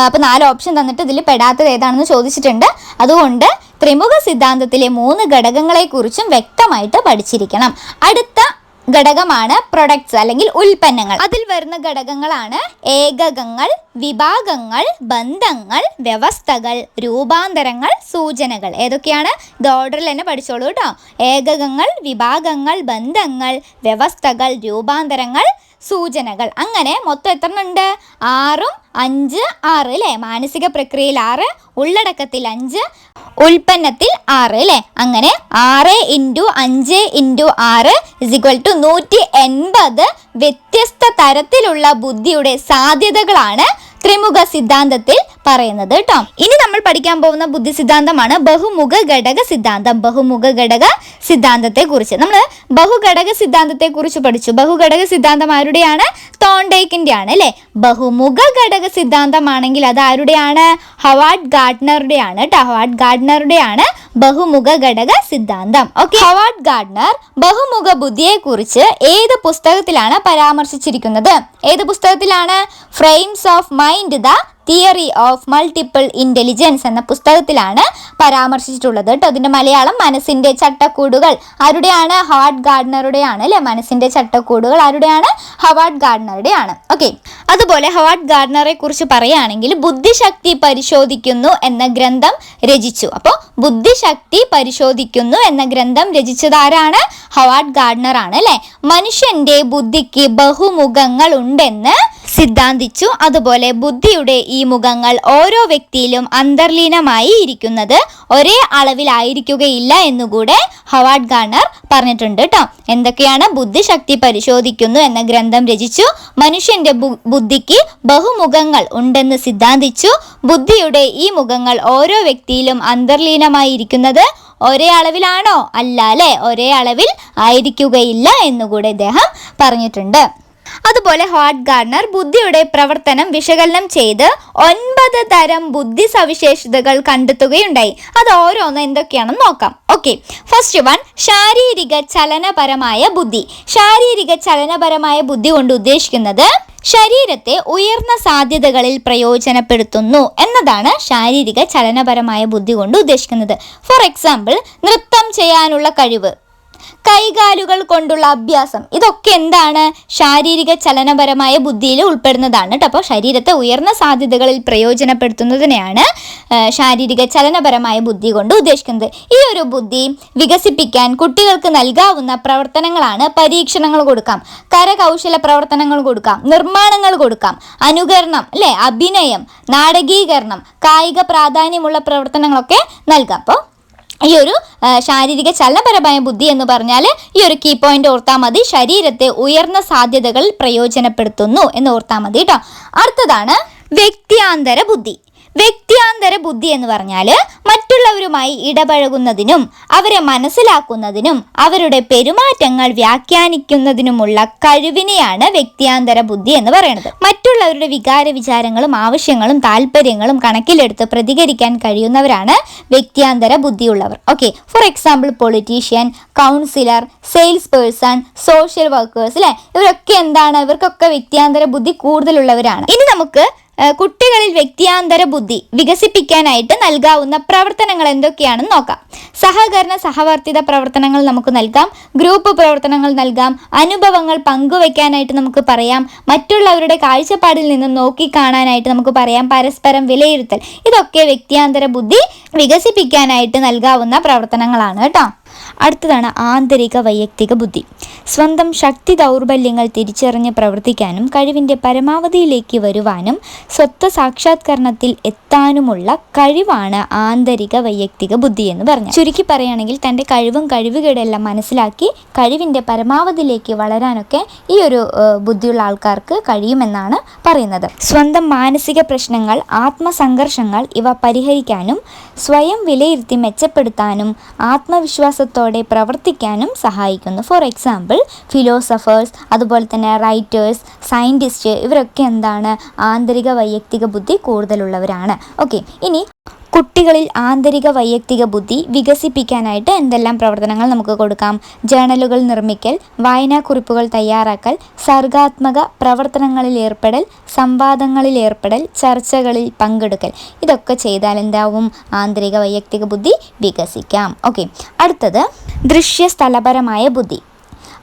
അപ്പോൾ നാല് ഓപ്ഷൻ തന്നിട്ട് ഇതിൽ പെടാത്തത് ഏതാണെന്ന് ചോദിച്ചിട്ടുണ്ട്. അതുകൊണ്ട് ത്രിമുഖ സിദ്ധാന്തത്തിലെ മൂന്ന് ഘടകങ്ങളെക്കുറിച്ചും വ്യക്തമായിട്ട് പഠിച്ചിരിക്കണം. അടുത്ത ഘടകമാണ് പ്രൊഡക്ട്സ് അല്ലെങ്കിൽ ഉൽപ്പന്നങ്ങൾ. അതിൽ വരുന്ന ഘടകങ്ങളാണ് ഏകകങ്ങൾ വിഭാഗങ്ങൾ ബന്ധങ്ങൾ വ്യവസ്ഥകൾ രൂപാന്തരങ്ങൾ സൂചനകൾ. ഏതൊക്കെയാണ്? ഇത് ഓർഡറിൽ തന്നെ പഠിച്ചോളൂ കേട്ടോ. ഏകകങ്ങൾ വിഭാഗങ്ങൾ ബന്ധങ്ങൾ വ്യവസ്ഥകൾ രൂപാന്തരങ്ങൾ സൂചനകൾ. അങ്ങനെ മൊത്തം എത്ര ഉണ്ട് ആറും അഞ്ച് ആറ് അല്ലേ മാനസിക പ്രക്രിയയിൽ ആറ് ഉള്ളടക്കത്തിൽ അഞ്ച് ഉൽപ്പന്നത്തിൽ ആറ് അല്ലേ അങ്ങനെ ആറ് ഇന്റു അഞ്ച് ഇന്റു ആറ് ഇസിക്വൽ ടു നൂറ്റി എൺപത് വ്യത്യസ്ത തരത്തിലുള്ള ബുദ്ധിയുടെ സാധ്യതകളാണ് ത്രിമുഖ സിദ്ധാന്തത്തിൽ പറയുന്നത് കേട്ടോ ഇനി നമ്മൾ പഠിക്കാൻ പോകുന്ന ബുദ്ധി സിദ്ധാന്തമാണ് ബഹുമുഖ ഘടക സിദ്ധാന്തം. ബഹുമുഖ ഘടക സിദ്ധാന്തത്തെ കുറിച്ച്. നമ്മൾ ബഹുഘടക സിദ്ധാന്തത്തെ കുറിച്ച് പഠിച്ചു. ബഹുഘടക സിദ്ധാന്തം ആരുടെയാണ്? തോണ്ടേക്കിന്റെ ആണ് അല്ലെ? ബഹുമുഖ ഘടക സിദ്ധാന്തമാണെങ്കിൽ അത് ആരുടെയാണ്? ഹവാർഡ് ഗാർഡ്നറുടെയാണ് കേട്ടോ ഹവാർഡ് ഗാർഡ്നറുടെയാണ് ബഹുമുഖ ഘടക സിദ്ധാന്തം. ഓക്കെ? ഹവാർഡ് ഗാർഡ്നർ ബഹുമുഖ ബുദ്ധിയെ കുറിച്ച് ഏത് പുസ്തകത്തിലാണ് പരാമർശിച്ചിരിക്കുന്നത്? ഏത് പുസ്തകത്തിലാണ്? Frames of mind the theory of multiple intelligence എന്ന പുസ്തകത്തിലാണ് പരാമർശിച്ചിട്ടുള്ളത് കേട്ടോ. അതിന്റെ മലയാളം മനസ്സിന്റെ ചട്ടക്കൂടുകൾ. ആരുടെയാണ്? ഹവാർഡ് ഗാർഡനറുടെയാണ് അല്ലെ? മനസ്സിന്റെ ചട്ടക്കൂടുകൾ ആരുടെയാണ്? ഹവാർഡ് ഗാർഡനറുടെയാണ് ഓക്കെ അതുപോലെ ഹവാർഡ് ഗാർഡനറെ കുറിച്ച് പറയുകയാണെങ്കിൽ ബുദ്ധിശക്തി പരിശോധിക്കുന്നു എന്ന ഗ്രന്ഥം രചിച്ചു. അപ്പോൾ ബുദ്ധിശക്തി പരിശോധിക്കുന്നു എന്ന ഗ്രന്ഥം രചിച്ചതാരാണ് ഹവാർഡ് ഗാർഡനർ ആണ് അല്ലേ? മനുഷ്യന്റെ ബുദ്ധിക്ക് ബഹുമുഖങ്ങൾ ഉണ്ടെന്ന് സിദ്ധാന്തിച്ചു. അതുപോലെ ബുദ്ധിയുടെ ഈ മുഖങ്ങൾ ഓരോ വ്യക്തിയിലും അന്തർലീനമായി ഇരിക്കുന്നത് ഒരേ അളവിലായിരിക്കുകയില്ല എന്നുകൂടെ ഹവാർഡ് ഗാർണർ പറഞ്ഞിട്ടുണ്ട് കേട്ടോ എന്തൊക്കെയാണ് ബുദ്ധിശക്തി പരിശോധിക്കുന്നു എന്ന ഗ്രന്ഥം രചിച്ചു. മനുഷ്യന്റെ ബുദ്ധിക്ക് ബഹുമുഖങ്ങൾ ഉണ്ടെന്ന് സിദ്ധാന്തിച്ചു. ബുദ്ധിയുടെ ഈ മുഖങ്ങൾ ഓരോ വ്യക്തിയിലും അന്തർലീനമായി ഇരിക്കുന്നത് ഒരേ അളവിലാണോ? അല്ല അല്ലേ? ഒരേ അളവിൽ ആയിരിക്കുകയില്ല എന്നുകൂടെ അദ്ദേഹം പറഞ്ഞിട്ടുണ്ട്. അതുപോലെ ഹാർട്ട് ഗാർഡനർ ബുദ്ധിയുടെ പ്രവർത്തനം വിശകലനം ചെയ്ത് ഒൻപത് തരം ബുദ്ധി സവിശേഷതകൾ കണ്ടെത്തുകയുണ്ടായി. അത് ഓരോന്ന് എന്തൊക്കെയാണെന്ന് നോക്കാം. ഓക്കെ ഫസ്റ്റ് വൺ ശാരീരിക ചലനപരമായ ബുദ്ധി. ശാരീരിക ചലനപരമായ ബുദ്ധി കൊണ്ട് ഉദ്ദേശിക്കുന്നത് ശരീരത്തെ ഉയർന്ന സാധ്യതകളിൽ പ്രയോജനപ്പെടുത്തുന്നു എന്നതാണ് ശാരീരിക ചലനപരമായ ബുദ്ധി കൊണ്ട് ഉദ്ദേശിക്കുന്നത്. ഫോർ എക്സാമ്പിൾ നൃത്തം ചെയ്യാനുള്ള കഴിവ്. കൈകാലുകൾ കൊണ്ടുള്ള അഭ്യാസം. ഇതൊക്കെ എന്താണ്? ശാരീരിക ചലനപരമായ ബുദ്ധിയിൽ ഉൾപ്പെടുന്നതാണ് കേട്ടോ അപ്പോൾ ശരീരത്തെ ഉയർന്ന സാധ്യതകളിൽ പ്രയോജനപ്പെടുത്തുന്നതിനെയാണ് ശാരീരിക ചലനപരമായ ബുദ്ധി കൊണ്ട് ഉദ്ദേശിക്കുന്നത്. ഈ ഒരു ബുദ്ധി വികസിപ്പിക്കാൻ കുട്ടികൾക്ക് നൽകാവുന്ന പ്രവർത്തനങ്ങളാണ് പരീക്ഷണങ്ങൾ കൊടുക്കാം കരകൗശല പ്രവർത്തനങ്ങൾ കൊടുക്കാം നിർമ്മാണങ്ങൾ കൊടുക്കാം അനുകരണം അല്ലേ? അഭിനയം നാടകീകരണം കായിക പ്രാധാന്യമുള്ള പ്രവർത്തനങ്ങളൊക്കെ നൽകാം. അപ്പോൾ ഈ ഒരു ശാരീരിക ചലനപരമായ ബുദ്ധി എന്ന് പറഞ്ഞാൽ ഈ ഒരു കീ പോയിന്റ് ഓർത്താൽ മതി. ശരീരത്തെ ഉയർന്ന സാധ്യതകൾ പ്രയോജനപ്പെടുത്തുന്നു എന്ന് ഓർത്താൽ മതി കേട്ടോ അടുത്തതാണ് വ്യക്തിയാന്തര ബുദ്ധി. വ്യക്തിയാന്തര ബുദ്ധി എന്ന് പറഞ്ഞാൽ മറ്റുള്ളവരുമായി ഇടപഴകുന്നതിനും അവരെ മനസ്സിലാക്കുന്നതിനും അവരുടെ പെരുമാറ്റങ്ങൾ വ്യാഖ്യാനിക്കുന്നതിനുമുള്ള കഴിവിനെയാണ് വ്യക്തിയാന്തര ബുദ്ധി എന്ന് പറയുന്നത് മറ്റുള്ളവരുടെ വികാര വിചാരങ്ങളും ആവശ്യങ്ങളും താല്പര്യങ്ങളും കണക്കിലെടുത്ത് പ്രതികരിക്കാൻ കഴിയുന്നവരാണ് വ്യക്തിയാന്തര ബുദ്ധിയുള്ളവർ. Okay for example politician counsellor sales person social workers അല്ലെ ഇവരൊക്കെ എന്താണ്? ഇവർക്കൊക്കെ വ്യക്തിയാന്തര ബുദ്ധി കൂടുതലുള്ളവരാണ്. ഇനി നമുക്ക് കുട്ടികളിൽ വ്യക്തിയാന്തര ബുദ്ധി വികസിപ്പിക്കാനായിട്ട് നൽകാവുന്ന പ്രവർത്തനങ്ങൾ എന്തൊക്കെയാണെന്ന് നോക്കാം. സഹകരണ സഹവർത്തിത പ്രവർത്തനങ്ങൾ നമുക്ക് നൽകാം. ഗ്രൂപ്പ് പ്രവർത്തനങ്ങൾ നൽകാം. അനുഭവങ്ങൾ പങ്കുവെക്കാനായിട്ട് നമുക്ക് പറയാം. മറ്റുള്ളവരുടെ കാഴ്ചപ്പാടിൽ നിന്നും നോക്കിക്കാണാനായിട്ട് നമുക്ക് പറയാം. പരസ്പരം വിലയിരുത്തൽ. ഇതൊക്കെ വ്യക്തിയാന്തര ബുദ്ധി വികസിപ്പിക്കാനായിട്ട് നൽകാവുന്ന പ്രവർത്തനങ്ങളാണ് കേട്ടോ. അടുത്തതാണ് ആന്തരിക വൈയക്തിക ബുദ്ധി. സ്വന്തം ശക്തി ദൗർബല്യങ്ങൾ തിരിച്ചറിഞ്ഞ് പ്രവർത്തിക്കാനും കഴിവിന്റെ പരമാവധിയിലേക്ക് വരുവാനും സ്വത്വ സാക്ഷാത്കരണത്തിൽ എത്താനുമുള്ള കഴിവാണ് ആന്തരിക വൈയക്തിക ബുദ്ധി എന്ന് പറഞ്ഞു ചുരുക്കി പറയുകയാണെങ്കിൽ തന്റെ കഴിവും കഴിവുകേടെല്ലാം മനസ്സിലാക്കി കഴിവിന്റെ പരമാവധിയിലേക്ക് വളരാനൊക്കെ ഈ ഒരു ബുദ്ധിയുള്ള ആൾക്കാർക്ക് കഴിയുമെന്നാണ് പറയുന്നത്. സ്വന്തം മാനസിക പ്രശ്നങ്ങൾ ആത്മസംഘർഷങ്ങൾ ഇവ പരിഹരിക്കാനും സ്വയം വിലയിരുത്തി മെച്ചപ്പെടുത്താനും ആത്മവിശ്വാസത്തോടെ പ്രവർത്തിക്കാനും സഹായിക്കുന്നു. ഫോർ എക്സാമ്പിൾ ഫിലോസഫേഴ്സ് അതുപോലെ തന്നെ റൈറ്റേഴ്സ് സയന്റിസ്റ്റ് ഇവരൊക്കെ എന്താണ്? ആന്തരിക വൈയക്തിക ബുദ്ധി കൂടുതലുള്ളവരാണ്. ഓക്കെ ഇനി കുട്ടികളിൽ ആന്തരിക വൈയക്തിക ബുദ്ധി വികസിപ്പിക്കാനായിട്ട് എന്തെല്ലാം പ്രവർത്തനങ്ങൾ നമുക്ക് കൊടുക്കാം? ജേണലുകൾ നിർമ്മിക്കൽ വായനാക്കുറിപ്പുകൾ തയ്യാറാക്കൽ സർഗാത്മക പ്രവർത്തനങ്ങളിൽ ഏർപ്പെടൽ സംവാദങ്ങളിൽ ഏർപ്പെടൽ ചർച്ചകളിൽ പങ്കെടുക്കൽ. ഇതൊക്കെ ചെയ്താൽ എന്താവും? ആന്തരിക വൈയക്തിക ബുദ്ധി വികസിക്കാം. ഓക്കെ. അടുത്തത് ദൃശ്യ സ്ഥലപരമായ ബുദ്ധി.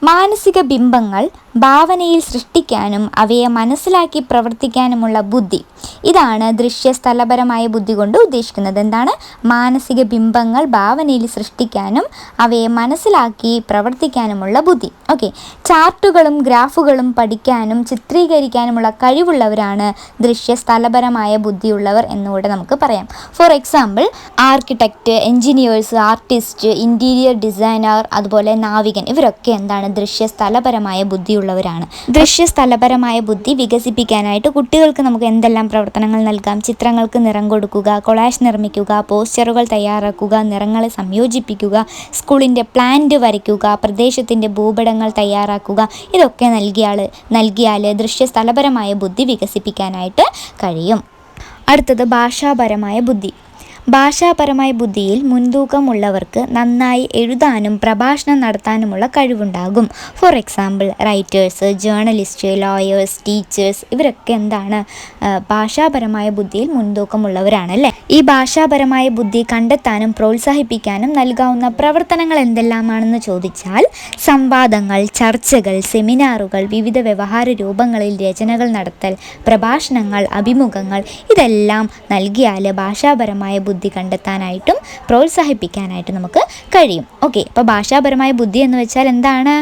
മാനസിക ബിംബങ്ങൾ ഭാവനയിൽ സൃഷ്ടിക്കാനും അവയെ മനസ്സിലാക്കി പ്രവർത്തിക്കാനുമുള്ള ബുദ്ധി. ഇതാണ് ദൃശ്യ സ്ഥലപരമായ ബുദ്ധി കൊണ്ട് ഉദ്ദേശിക്കുന്നത്. എന്താണ്? മാനസിക ബിംബങ്ങൾ ഭാവനയിൽ സൃഷ്ടിക്കാനും അവയെ മനസ്സിലാക്കി പ്രവർത്തിക്കാനുമുള്ള ബുദ്ധി. ഓക്കെ. ചാർട്ടുകളും ഗ്രാഫുകളും പഠിക്കാനും ചിത്രീകരിക്കാനുമുള്ള കഴിവുള്ളവരാണ് ദൃശ്യ സ്ഥലപരമായ ബുദ്ധിയുള്ളവർ എന്നുകൂടെ നമുക്ക് പറയാം. For example architect engineers artist interior designer അതുപോലെ നാവികൻ. ഇവരൊക്കെ എന്താണ്? ദൃശ്യസ്ഥലപരമായ ബുദ്ധിയുള്ളവരാണ്. ദൃശ്യസ്ഥലപരമായ ബുദ്ധി വികസിപ്പിക്കാനായിട്ട് കുട്ടികൾക്ക് നമുക്ക് എന്തെല്ലാം പ്രവർത്തനങ്ങൾ നൽകാം? ചിത്രങ്ങൾക്ക് നിറം കൊടുക്കുക കൊളാഷ് നിർമ്മിക്കുക പോസ്റ്ററുകൾ തയ്യാറാക്കുക നിറങ്ങളെ സംയോജിപ്പിക്കുക സ്കൂളിന്റെ പ്ലാന്റ് വരയ്ക്കുക പ്രദേശത്തിന്റെ ഭൂപടങ്ങൾ തയ്യാറാക്കുക ഇതൊക്കെ നൽകിയാൽ നൽകിയാൽ ദൃശ്യസ്ഥലപരമായ ബുദ്ധി വികസിപ്പിക്കാനായിട്ട് കഴിയും. അടുത്തത് ഭാഷാപരമായ ബുദ്ധി. ഭാഷാപരമായ ബുദ്ധിയിൽ മുൻതൂക്കമുള്ളവർക്ക് നന്നായി എഴുതാനും പ്രഭാഷണം നടത്താനുമുള്ള കഴിവുണ്ടാകും. For example writers journalist lawyers teachers ഇവരൊക്കെ എന്താണ് ഭാഷാപരമായ ബുദ്ധിയിൽ മുൻതൂക്കമുള്ളവരാണ് അല്ലേ ഈ ഭാഷാപരമായ ബുദ്ധി കണ്ടെത്താനും പ്രോത്സാഹിപ്പിക്കാനും നൽകാവുന്ന പ്രവർത്തനങ്ങൾ എന്തെല്ലാമാണെന്ന് ചോദിച്ചാൽ സംവാദങ്ങൾ ചർച്ചകൾ സെമിനാറുകൾ വിവിധ വ്യവഹാര രൂപങ്ങളിൽ രചനകൾ നടത്തൽ പ്രഭാഷണങ്ങൾ അഭിമുഖങ്ങൾ ഇതെല്ലാം നൽകിയാൽ ഭാഷാപരമായ ബുദ്ധി കണ്ടെത്താനായിട്ടും പ്രോത്സാഹിപ്പിക്കാനായിട്ടും നമുക്ക് കഴിയും. ഓക്കെ അപ്പോൾ ഭാഷാപരമായ ബുദ്ധി എന്ന് വെച്ചാൽ എന്താണ്?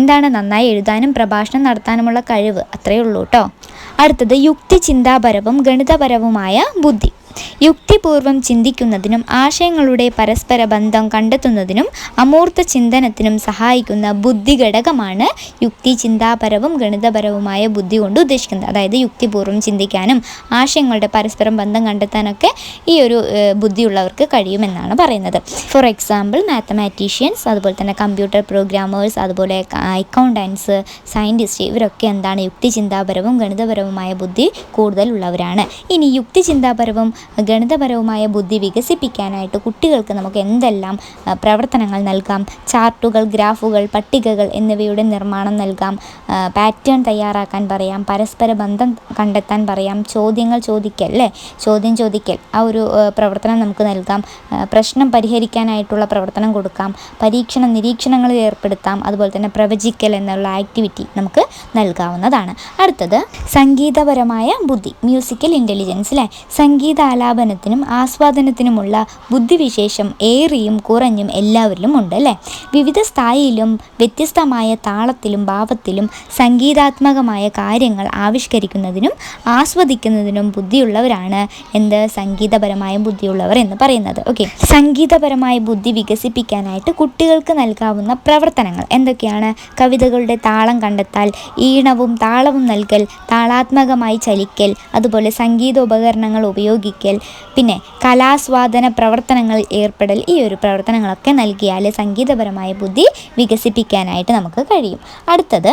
എന്താണ്? നന്നായി എഴുതാനും പ്രഭാഷണം നടത്താനുമുള്ള കഴിവ്. അത്രയേ ഉള്ളൂ കേട്ടോ അടുത്തത് യുക്തി ചിന്താപരവും ഗണിതപരവുമായ ബുദ്ധി. യുക്തിപൂർവം ചിന്തിക്കുന്നതിനും ആശയങ്ങളുടെ പരസ്പര ബന്ധം കണ്ടെത്തുന്നതിനും അമൂർത്ത ചിന്തനത്തിനും സഹായിക്കുന്ന ബുദ്ധി ഘടകമാണ് യുക്തി ചിന്താപരവും ഗണിതപരവുമായ ബുദ്ധി കൊണ്ട് ഉദ്ദേശിക്കുന്നത്. അതായത് യുക്തിപൂർവം ചിന്തിക്കാനും ആശയങ്ങളുടെ പരസ്പരം ബന്ധം കണ്ടെത്താനൊക്കെ ഈ ഒരു ബുദ്ധിയുള്ളവർക്ക് കഴിയുമെന്നാണ് പറയുന്നത്. ഫോർ എക്സാമ്പിൾ മാത്തമാറ്റീഷ്യൻസ് അതുപോലെ തന്നെ കമ്പ്യൂട്ടർ പ്രോഗ്രാമേഴ്സ് അതുപോലെ അക്കൗണ്ടൻസ് സയന്റിസ്റ്റ് ഇവരൊക്കെ എന്താണ് യുക്തി ചിന്താപരവും ഗണിതപരവുമായ ബുദ്ധി കൂടുതലുള്ളവരാണ്. ഇനി യുക്തി ചിന്താപരവും ഗണിതപരവുമായ ബുദ്ധി വികസിപ്പിക്കാനായിട്ട് കുട്ടികൾക്ക് നമുക്ക് എന്തെല്ലാം പ്രവർത്തനങ്ങൾ നൽകാം? ചാർട്ടുകൾ ഗ്രാഫുകൾ പട്ടികകൾ എന്നിവയുടെ നിർമ്മാണം നൽകാം. പാറ്റേൺ തയ്യാറാക്കാൻ പറയാം. പരസ്പര ബന്ധം കണ്ടെത്താൻ പറയാം. ചോദ്യങ്ങൾ ചോദിക്കൽ അല്ലേ? ചോദ്യം ചോദിക്കൽ. ആ ഒരു പ്രവർത്തനം നമുക്ക് നൽകാം. പ്രശ്നം പരിഹരിക്കാനായിട്ടുള്ള പ്രവർത്തനം കൊടുക്കാം. പരീക്ഷണ നിരീക്ഷണങ്ങളിൽ ഏർപ്പെടുത്താം. അതുപോലെ തന്നെ പ്രവചിക്കൽ എന്നുള്ള ആക്ടിവിറ്റി നമുക്ക് നൽകാവുന്നതാണ്. അടുത്തത് സംഗീതപരമായ ബുദ്ധി മ്യൂസിക്കൽ ഇന്റലിജൻസ് അല്ലേ? സംഗീതാലാപനത്തിനും ആസ്വാദനത്തിനുമുള്ള ബുദ്ധിവിശേഷം ഏറിയും കുറഞ്ഞും എല്ലാവരിലും ഉണ്ട് അല്ലേ വിവിധ സ്ഥായിലും വ്യത്യസ്തമായ താളത്തിലും ഭാവത്തിലും സംഗീതാത്മകമായ കാര്യങ്ങൾ ആവിഷ്കരിക്കുന്നതിനും ആസ്വദിക്കുന്നതിനും ബുദ്ധിയുള്ളവരാണ് എന്ത് സംഗീതപരമായ ബുദ്ധിയുള്ളവർ എന്ന് പറയുന്നത്. ഓക്കെ സംഗീതപരമായ ബുദ്ധി വികസിപ്പിക്കാനായിട്ട് കുട്ടികൾക്ക് നൽകാവുന്ന പ്രവർത്തനങ്ങൾ എന്തൊക്കെയാണ്? കവിതകളുടെ താളം കണ്ടെത്താൽ ഈണവും താളവും നൽകൽ താളാത്മകമായി ചലിക്കൽ അതുപോലെ സംഗീതോപകരണങ്ങൾ ഉപയോഗിക്കൽ പിന്നെ കലാസ്വാദന പ്രവർത്തനങ്ങൾ ഏർപ്പെടൽ. ഈ ഒരു പ്രവർത്തനങ്ങളൊക്കെ നൽകിയാൽ സംഗീതപരമായ ബുദ്ധി വികസിപ്പിക്കാനായിട്ട് നമുക്ക് കഴിയും. അടുത്തത്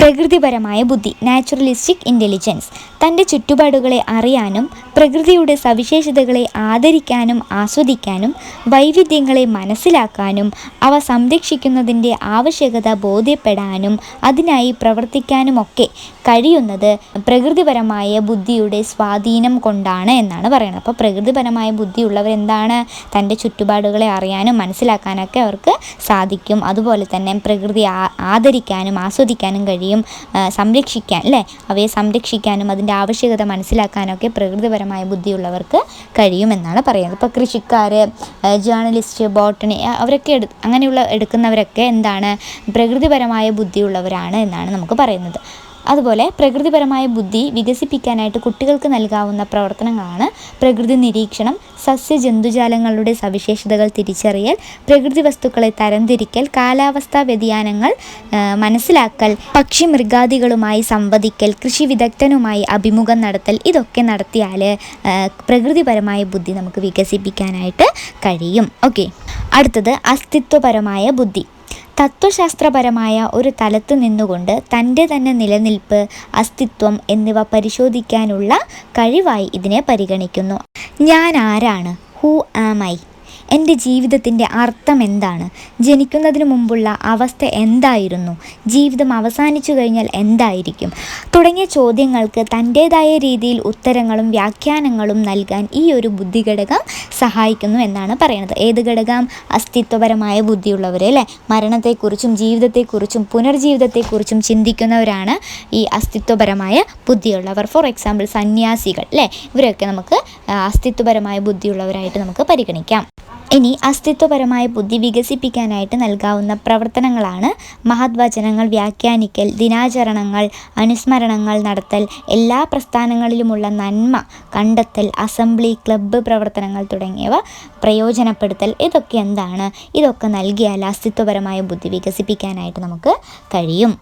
പ്രകൃതിപരമായ ബുദ്ധി നാച്ചുറലിസ്റ്റിക് ഇന്റലിജൻസ് തന്റെ ചുറ്റുപാടുകളെ അറിയാനും പ്രകൃതിയുടെ സവിശേഷതകളെ ആദരിക്കാനും ആസ്വദിക്കാനും വൈവിധ്യങ്ങളെ മനസ്സിലാക്കാനും അവ സംരക്ഷിക്കുന്നതിന്റെ ആവശ്യകത ബോധ്യപ്പെടാനും അതിനായി പ്രവർത്തിക്കാനുമൊക്കെ കഴിയുന്നത് പ്രകൃതിപരമായ ബുദ്ധിയുടെ സ്വാധീനം കൊണ്ടാണ് എന്നാണ് പറയുന്നത്. അപ്പോൾ പ്രകൃതിപരമായ ബുദ്ധിയുള്ളവർ എന്താണ്? തന്റെ ചുറ്റുപാടുകളെ അറിയാനും മനസ്സിലാക്കാനൊക്കെ അവർക്ക് സാധിക്കും. അതുപോലെ തന്നെ പ്രകൃതി ആദരിക്കാനും ആസ്വദിക്കാനും കഴിയും സംരക്ഷിക്കാൻ അല്ലേ? അവയെ സംരക്ഷിക്കാനും അതിന്റെ ആവശ്യകത മനസ്സിലാക്കാനൊക്കെ പ്രകൃതിപരമായ ബുദ്ധിയുള്ളവർക്ക് കഴിയുമെന്നാണ് പറയുന്നത്. ഇപ്പോൾ കൃഷിക്കാർ ജേർണലിസ്റ്റ് ബോട്ടണി അവരൊക്കെ എടു അങ്ങനെയുള്ള എടുക്കുന്നവരൊക്കെ എന്താണ് പ്രകൃതിപരമായ ബുദ്ധിയുള്ളവരാണ് എന്നാണ് നമുക്ക് പറയുന്നത്. അതുപോലെ പ്രകൃതിപരമായ ബുദ്ധി വികസിപ്പിക്കാനായിട്ട് കുട്ടികൾക്ക് നൽകാവുന്ന പ്രവർത്തനങ്ങളാണ് പ്രകൃതി നിരീക്ഷണം സസ്യ ജന്തുജാലങ്ങളുടെ സവിശേഷതകൾ തിരിച്ചറിയൽ പ്രകൃതി വസ്തുക്കളെ തരംതിരിക്കൽ കാലാവസ്ഥാ വ്യതിയാനങ്ങൾ മനസ്സിലാക്കൽ പക്ഷി മൃഗാദികളുമായി സംവദിക്കൽ കൃഷി വിദഗ്ധനുമായി അഭിമുഖം നടത്തൽ ഇതൊക്കെ നടത്തിയാൽ പ്രകൃതിപരമായ ബുദ്ധി നമുക്ക് വികസിപ്പിക്കാനായിട്ട് കഴിയും. ഓക്കെ. അടുത്തത് അസ്തിത്വപരമായ ബുദ്ധി. തത്വശാസ്ത്രപരമായ ഒരു തലത്ത് നിന്നുകൊണ്ട് തന്റെ തന്നെ നിലനിൽപ്പ് അസ്തിത്വം എന്നിവ പരിശോധിക്കാനുള്ള കഴിവായി ഇതിനെ പരിഗണിക്കുന്നു. ഞാൻ ആരാണ്? ഹൂ ആം ഐ എന്റെ ജീവിതത്തിന്റെ അർത്ഥം എന്താണ്? ജനിക്കുന്നതിന് മുമ്പുള്ള അവസ്ഥ എന്തായിരുന്നു? ജീവിതം അവസാനിച്ചു കഴിഞ്ഞാൽ എന്തായിരിക്കും? തുടങ്ങിയ ചോദ്യങ്ങൾക്ക് തന്റേതായ രീതിയിൽ ഉത്തരങ്ങളും വ്യാഖ്യാനങ്ങളും നൽകാൻ ഈ ഒരു ബുദ്ധി ഘടകം സഹായിക്കുന്നു എന്നാണ് പറയുന്നത്. ഏത് ഘടകം? അസ്തിത്വപരമായ ബുദ്ധിയുള്ളവർ അല്ലേ? മരണത്തെക്കുറിച്ചും ജീവിതത്തെക്കുറിച്ചും പുനർജീവിതത്തെക്കുറിച്ചും ചിന്തിക്കുന്നവരാണ് ഈ അസ്തിത്വപരമായ ബുദ്ധിയുള്ളവർ. ഫോർ എക്സാമ്പിൾ സന്യാസികൾ അല്ലേ? ഇവരെയൊക്കെ നമുക്ക് അസ്തിത്വപരമായ ബുദ്ധിയുള്ളവരായിട്ട് നമുക്ക് പരിഗണിക്കാം. ഇനി അസ്തിത്വപരമായ ബുദ്ധി വികസിപ്പിക്കാനായിട്ട് നൽകാവുന്ന പ്രവർത്തനങ്ങളാണ് മഹത്വചനങ്ങൾ വ്യാഖ്യാനിക്കൽ ദിനാചരണങ്ങൾ അനുസ്മരണങ്ങൾ നടത്തൽ എല്ലാ പ്രസ്ഥാനങ്ങളിലുമുള്ള നന്മ കണ്ടെത്തൽ അസംബ്ലി ക്ലബ്ബ് പ്രവർത്തനങ്ങൾ തുടങ്ങിയവ പ്രയോജനപ്പെടുത്തൽ ഇതൊക്കെ എന്താണ്? ഇതൊക്കെ നൽകിയാൽ അസ്തിത്വപരമായ ബുദ്ധി വികസിപ്പിക്കാനായിട്ട് നമുക്ക് കഴിയും.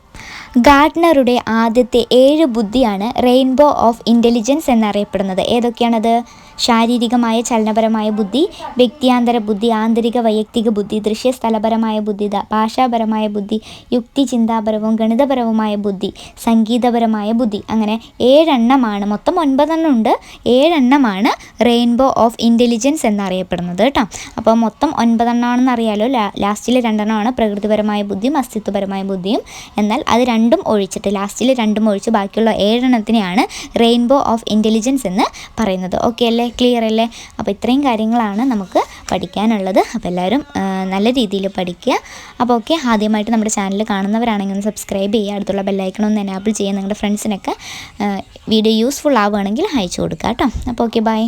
ഗാർഡ്നറുടെ ആദ്യത്തെ ഏഴ് ബുദ്ധിയാണ് റെയിൻബോ ഓഫ് ഇന്റലിജൻസ് എന്നറിയപ്പെടുന്നത്. ഏതൊക്കെയാണത്? ശാരീരികമായ ചലനപരമായ ബുദ്ധി വ്യക്തിയാന്തര ബുദ്ധി ആന്തരിക വൈയക്തിക ബുദ്ധി ദൃശ്യസ്ഥലപരമായ ബുദ്ധി ഭാഷാപരമായ ബുദ്ധി യുക്തി ചിന്താപരവും ഗണിതപരവുമായ ബുദ്ധി സംഗീതപരമായ ബുദ്ധി. അങ്ങനെ ഏഴെണ്ണമാണ്. മൊത്തം ഒൻപതെണ്ണം ഉണ്ട്. ഏഴെണ്ണമാണ് റെയിൻബോ ഓഫ് ഇന്റലിജൻസ് എന്നറിയപ്പെടുന്നത് കേട്ടോ. അപ്പോൾ മൊത്തം ഒൻപതെണ്ണമാണെന്ന് അറിയാലോ. ലാസ്റ്റിലെ രണ്ടെണ്ണമാണ്. പ്രകൃതിപരമായ ബുദ്ധിയും അസ്തിത്വപരമായ ബുദ്ധിയും. എന്നാൽ അത് രണ്ടും ഒഴിച്ചിട്ട് ലാസ്റ്റിൽ രണ്ടും ഒഴിച്ച് ബാക്കിയുള്ള ഏഴെണ്ണത്തിനെയാണ് റെയിൻബോ ഓഫ് ഇന്റലിജൻസ് എന്ന് പറയുന്നത്. ഓക്കെ അല്ലേ? ക്ലിയർ അല്ലേ? അപ്പോൾ ഇത്രയും കാര്യങ്ങളാണ് നമുക്ക് പഠിക്കാനുള്ളത്. അപ്പോൾ എല്ലാവരും നല്ല രീതിയിൽ പഠിക്കുക. അപ്പോൾ ഓക്കെ ആദ്യമായിട്ട് നമ്മുടെ ചാനൽ കാണുന്നവരാണെങ്കിൽ ഒന്ന് സബ്സ്ക്രൈബ് ചെയ്യുക. അടുത്തുള്ള ബെല്ലൈക്കണം ഒന്ന് എനാബിൾ ചെയ്യുക. നിങ്ങളുടെ ഫ്രണ്ട്സിനൊക്കെ വീഡിയോ യൂസ്ഫുൾ ആവുകയാണെങ്കിൽ അയച്ചു കൊടുക്കുക കേട്ടോ. അപ്പോൾ ഓക്കെ ബൈ